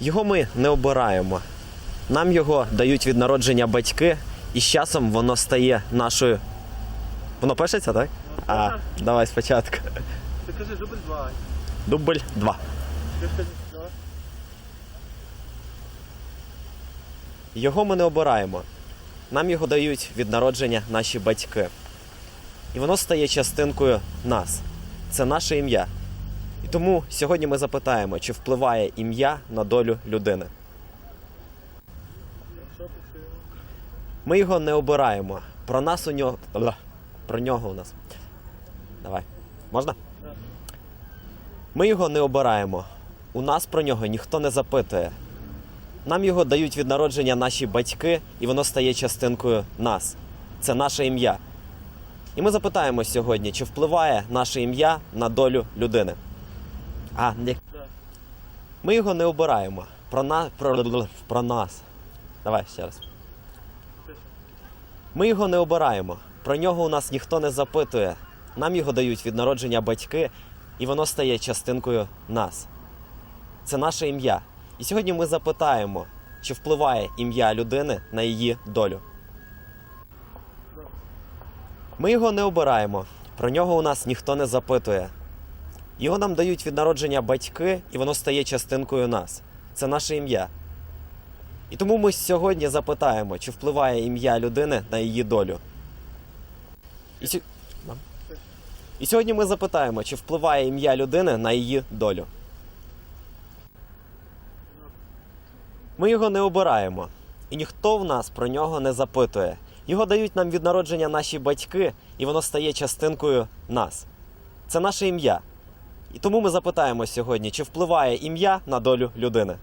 Його ми не обираємо. Нам його дають від народження батьки, і з часом воно стає нашою. Воно пишеться, так? А, давай спочатку. Ти кажи дубль два. Дубль 2. Ти скажи, що? Його ми не обираємо. Нам його дають від народження наші батьки. І воно стає частинкою нас. Це наше ім'я. І тому сьогодні ми запитаємо, чи впливає ім'я на долю людини. Ми його не обираємо. Про нас у нього. Про нього у нас. Давай. Можна? Ми його не обираємо. У нас про нього ніхто не запитує. Нам його дають від народження наші батьки, і воно стає частинкою нас. Це наше ім'я. І ми запитаємо сьогодні, чи впливає наше ім'я на долю людини. А, не. Ми його не обираємо. Про, на... про... про нас. Давай ще раз. Ми його не обираємо. Про нього у нас ніхто не запитує. Нам його дають від народження батьки, і воно стає частинкою нас. Це наше ім'я. І сьогодні ми запитаємо, чи впливає ім'я людини на її долю. Ми його не обираємо. Про нього у нас ніхто не запитує. Його нам дають від народження батьки, і воно стає частинкою нас. Це наше ім'я. І тому ми сьогодні запитаємо, чи впливає ім'я людини на її долю. І. Да. І сьогодні ми запитаємо, чи впливає ім'я людини на її долю. Ми його не обираємо, і ніхто в нас про нього не запитує. Його дають нам від народження наші батьки, і воно стає частинкою нас. Це наше ім'я. І тому ми запитаємо сьогодні, чи впливає ім'я на долю людини.